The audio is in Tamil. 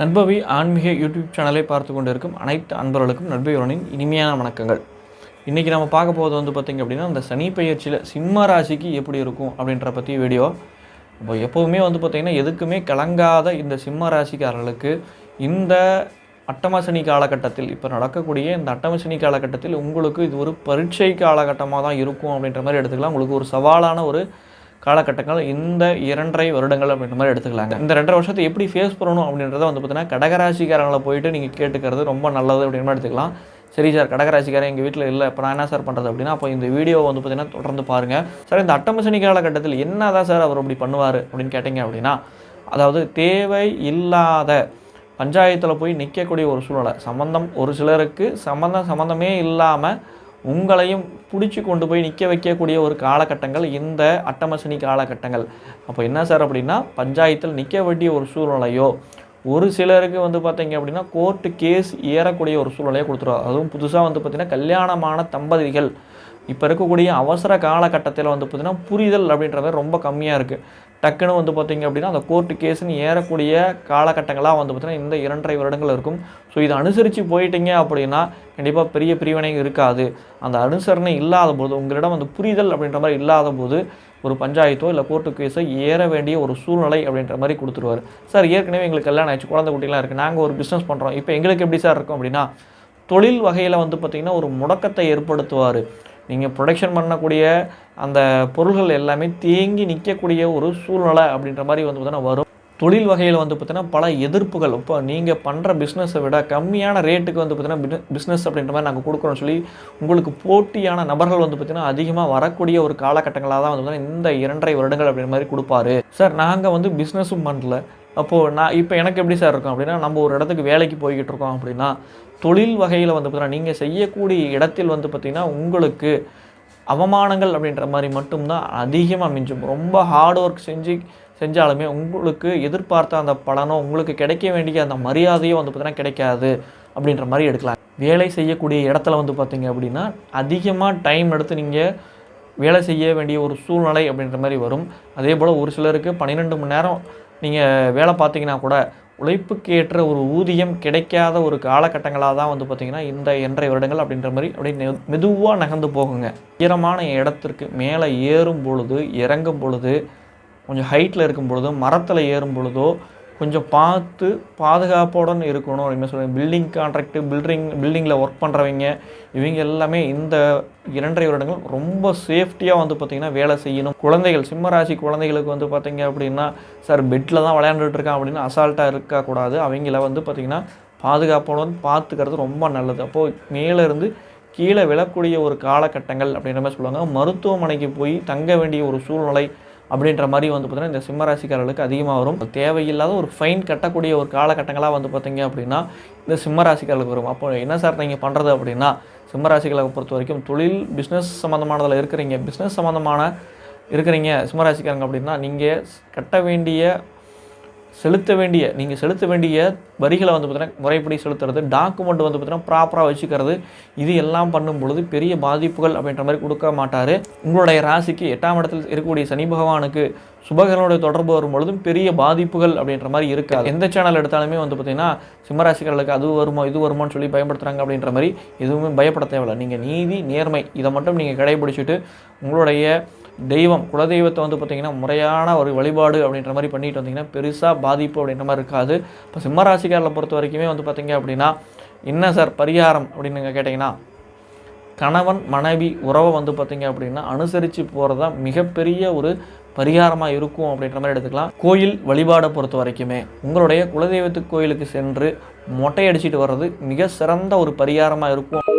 நண்பவி ஆன்மீக யூடியூப் சேனலை பார்த்து கொண்டிருக்கும் அனைத்து அன்பர்களுக்கும் நண்பையுடனின் இனிமையான வணக்கங்கள். இன்றைக்கி நம்ம பார்க்க போகிறது வந்து பார்த்திங்க அப்படின்னா அந்த சனி பயிற்சியில் சிம்ம ராசிக்கு எப்படி இருக்கும் அப்படின்ற பற்றி வீடியோ இப்போ எப்போவுமே வந்து பார்த்திங்கன்னா எதுக்குமே கலங்காத இந்த சிம்ம ராசிக்காரர்களுக்கு இந்த அட்டம சனி காலகட்டத்தில் இப்போ நடக்கக்கூடிய இந்த அட்டம சனி காலகட்டத்தில் உங்களுக்கு இது ஒரு பரீட்சை காலகட்டமாக தான் இருக்கும் அப்படின்ற மாதிரி எடுத்துக்கலாம். உங்களுக்கு ஒரு சவாலான ஒரு காலகட்டங்கள் இந்த இரண்டரை வருடங்கள் அப்படின்ற மாதிரி எடுத்துக்கலாங்க. இந்த ரெண்டரை வருஷத்தை எப்படி ஃபேஸ் பண்ணணும் அப்படின்றத வந்து பார்த்தீங்கன்னா கடகராசிக்காரங்களை போயிட்டு நீங்கள் கேட்டுக்கிறது ரொம்ப நல்லது அப்படின்னு மாதிரி எடுத்துக்கலாம். சரி சார் கடகராசிக்காரன் எங்கள் வீட்டில் இல்லை இப்போ நான் என்ன சார் பண்ணுறது அப்படின்னா அப்போ இந்த வீடியோ வந்து பார்த்தீங்கன்னா தொடர்ந்து பாருங்கள் சார் இந்த அட்டமசனி காலகட்டத்தில் என்ன தான் சார் அவர் அப்படி பண்ணுவார் அப்படின்னு கேட்டிங்க அப்படின்னா அதாவது தேவை இல்லாத பஞ்சாயத்தில் போய் நிற்கக்கூடிய ஒரு சூழ்நிலை. சம்மந்தம் ஒரு சிலருக்கு சம்மந்தம் சம்மந்தமே இல்லாமல் உங்களையும் பிடிச்சி கொண்டு போய் நிற்க வைக்கக்கூடிய ஒரு காலகட்டங்கள் இந்த அட்டமசனி காலகட்டங்கள். அப்போ என்ன சார் அப்படின்னா பஞ்சாயத்தில் நிற்க வேண்டிய ஒரு சூழ்நிலையோ ஒரு சிலருக்கு வந்து பார்த்தீங்க அப்படின்னா கோர்ட்டு கேஸ் ஏறக்கூடிய ஒரு சூழ்நிலையை கொடுத்துருவாங்க அதுவும் புதுசாக வந்து பார்த்திங்கன்னா கல்யாணமான தம்பதிகள் இப்போ இருக்கக்கூடிய அவசர காலகட்டத்தில் வந்து பார்த்திங்கன்னா புரிதல் அப்படின்றது ரொம்ப கம்மியாக இருக்குது டக்குன்னு வந்து பார்த்திங்க அப்படின்னா அந்த கோர்ட்டு கேஸுன்னு ஏறக்கூடிய காலகட்டங்களாக வந்து பார்த்திங்கன்னா இந்த இரண்டரை வருடங்கள் இருக்கும். ஸோ இதை அனுசரித்து போயிட்டீங்க அப்படின்னா கண்டிப்பாக பெரிய பிரிவினை இருக்காது. அந்த அனுசரணை இல்லாத போது உங்களிடம் அந்த புரிதல் அப்படின்ற மாதிரி இல்லாத போது ஒரு பஞ்சாயத்தோ இல்லை கோர்ட்டு கேஸோ ஏற வேண்டிய ஒரு சூழ்நிலை அப்படின்ற மாதிரி கொடுத்துருவார். சார் ஏற்கனவே எங்களுக்கு கல்யாணம் ஆயிடுச்சு குழந்தை குட்டிலாம் இருக்குது நாங்கள் ஒரு பிஸ்னஸ் பண்ணுறோம் இப்போ எங்களுக்கு எப்படி சார் இருக்கும் அப்படின்னா தொழில் வகையில் வந்து பார்த்திங்கன்னா ஒரு முடக்கத்தை ஏற்படுத்துவார். நீங்கள் ப்ரொடக்ஷன் பண்ணக்கூடிய அந்த பொருள்கள் எல்லாமே தேங்கி நிற்கக்கூடிய ஒரு சூழ்நிலை அப்படின்ற மாதிரி வந்து பார்த்தீங்கன்னா வரும். தொழில் வகையில் வந்து பார்த்தீங்கன்னா பல எதிர்ப்புகள். இப்போ நீங்கள் பண்ணுற பிஸ்னஸை விட கம்மியான ரேட்டுக்கு வந்து பார்த்தீங்கன்னா பிஸ்னஸ் அப்படின்ற மாதிரி நாங்கள் கொடுக்குறோம்னு சொல்லி உங்களுக்கு போட்டியான நபர்கள் வந்து பார்த்தீங்கன்னா அதிகமாக வரக்கூடிய ஒரு காலகட்டங்களாக தான் வந்து பார்த்தீங்கன்னா இந்த இரண்டரை வருடங்கள் அப்படின்ற மாதிரி கொடுப்பாரு. சார் நாங்கள் வந்து பிஸ்னஸும் பண்ணல. அப்போது நான் இப்போ எனக்கு எப்படி சார் இருக்கும் அப்படின்னா நம்ம ஒரு இடத்துக்கு வேலைக்கு போய்கிட்டு இருக்கோம் அப்படின்னா தொழில் வகையில் வந்து பார்த்தீங்கன்னா நீங்கள் செய்யக்கூடிய இடத்தில் வந்து பார்த்திங்கன்னா உங்களுக்கு அவமானங்கள் அப்படின்ற மாதிரி மட்டும்தான் அதிகமாக மிஞ்சும். ரொம்ப ஹார்ட் ஒர்க் செஞ்சு செஞ்சாலுமே உங்களுக்கு எதிர்பார்த்த அந்த பலனோ உங்களுக்கு கிடைக்க வேண்டிய அந்த மரியாதையோ வந்து பார்த்திங்கன்னா கிடைக்காது அப்படின்ற மாதிரி எடுக்கலாம். வேலை செய்யக்கூடிய இடத்துல வந்து பார்த்தீங்க அப்படின்னா அதிகமாக டைம் எடுத்து நீங்கள் வேலை செய்ய வேண்டிய ஒரு சூழ்நிலை அப்படின்ற மாதிரி வரும். அதே போல் ஒரு சிலருக்கு பன்னிரெண்டு மணி நேரம் நீங்கள் வேலை பார்த்தீங்கன்னா கூட உழைப்புக்கு ஏற்ற ஒரு ஊதியம் கிடைக்காத ஒரு காலகட்டங்களாக தான் வந்து பார்த்திங்கன்னா இந்த இன்றைய வருடங்கள் அப்படின்ற மாதிரி அப்படியே மெதுவாக நகர்ந்து போகுங்க. ஈரமான இடத்திற்கு மேலே ஏறும் பொழுது இறங்கும் பொழுது கொஞ்சம் ஹைட்டில் இருக்கும் பொழுதோ மரத்தில் ஏறும் பொழுதோ கொஞ்சம் பார்த்து பாதுகாப்போடன் இருக்கணும். அப்படின்னு சொல்லுவாங்க பில்டிங் கான்ட்ராக்ட்டு பில்டிங் பில்டிங்கில் ஒர்க் பண்ணுறவங்க இவங்க எல்லாமே இந்த இரண்டரை வருடங்கள் ரொம்ப சேஃப்டியாக வந்து பார்த்திங்கன்னா வேலை செய்யணும். குழந்தைகள் சிம்மராசி குழந்தைகளுக்கு வந்து பார்த்திங்க அப்படின்னா சார் பெட்டில் தான் விளையாண்டுட்டு இருக்கான் அப்படின்னு அசால்ட்டாக இருக்கக்கூடாது அவங்கள வந்து பார்த்திங்கன்னா பாதுகாப்போடன் பார்த்துக்கிறது ரொம்ப நல்லது. அப்போது மேலேருந்து கீழே விழக்கூடிய ஒரு காலகட்டங்கள் அப்படின்ற மாதிரி சொல்லுவாங்க. மருத்துவமனைக்கு போய் தங்க வேண்டிய ஒரு சூழ்நிலை அப்படின்ற மாதிரி வந்து பார்த்திங்கன்னா இந்த சிம்மராசிக்காரர்களுக்கு அதிகமாக வரும். தேவையில்லாத ஒரு ஃபைன் கட்டக்கூடிய ஒரு காலகட்டங்களாக வந்து பார்த்திங்க அப்படின்னா இந்த சிம்மராசிக்காரர்களுக்கு வரும். அப்போ என்ன சார் நீங்கள் பண்ணுறது அப்படின்னா சிம்மராசிகளை பொறுத்த வரைக்கும் தொழில் பிஸ்னஸ் சம்மந்தமானதில் இருக்கிறீங்க. பிஸ்னஸ் சம்மந்தமான இருக்கிறீங்க சிம்மராசிக்காரங்க அப்படின்னா நீங்கள் கட்ட வேண்டிய செலுத்த வேண்டிய நீங்கள் செலுத்த வேண்டிய வரிகளை வந்து பார்த்தீங்கன்னா முறைப்படி செலுத்துறது டாக்குமெண்ட் வந்து பார்த்தீங்கன்னா ப்ராப்பராக வச்சுக்கிறது இது எல்லாம் பண்ணும் பொழுது பெரிய பாதிப்புகள் அப்படின்ற மாதிரி கொடுக்க மாட்டார். உங்களுடைய ராசிக்கு எட்டாம் இடத்தில் இருக்கக்கூடிய சனி பகவானுக்கு சுபகரனுடைய தொடர்பு வரும்பொழுதும் பெரிய பாதிப்புகள் அப்படின்ற மாதிரி இருக்காது. எந்த சேனல் எடுத்தாலுமே வந்து பார்த்தீங்கன்னா சிம்மராசிக்காரர்களுக்கு அது வருமோ இது வருமோன்னு சொல்லி பயன்படுத்துகிறாங்க அப்படின்ற மாதிரி எதுவுமே பயப்பட தேவையில்லை. நீங்கள் நீதி நேர்மை இதை மட்டும் நீங்கள் கடைபிடிச்சிட்டு உங்களுடைய தெய்வம் குலதெய்வத்தை வந்து பார்த்திங்கன்னா முறையான ஒரு வழிபாடு அப்படின்ற மாதிரி பண்ணிட்டு வந்தீங்கன்னா பெருசாக பாதிப்பு அப்படின்ற மாதிரி இருக்காது. இப்போ சிம்மராசிக்காரர்களை பொறுத்த வரைக்குமே வந்து பார்த்திங்க அப்படின்னா என்ன சார் பரிகாரம் அப்படின்னு நீங்கள் கேட்டிங்கன்னா கணவன் மனைவி உறவை வந்து பார்த்திங்க அப்படின்னா அனுசரித்து போகிறது தான் மிகப்பெரிய ஒரு பரிகாரமாக இருக்கும் அப்படின்ற மாதிரி எடுத்துக்கலாம். கோயில் வழிபாடை பொறுத்த வரைக்குமே உங்களுடைய குலதெய்வத்து கோயிலுக்கு சென்று மொட்டை அடிச்சிட்டு வர்றது மிக சிறந்த ஒரு பரிகாரமாக இருக்கும்.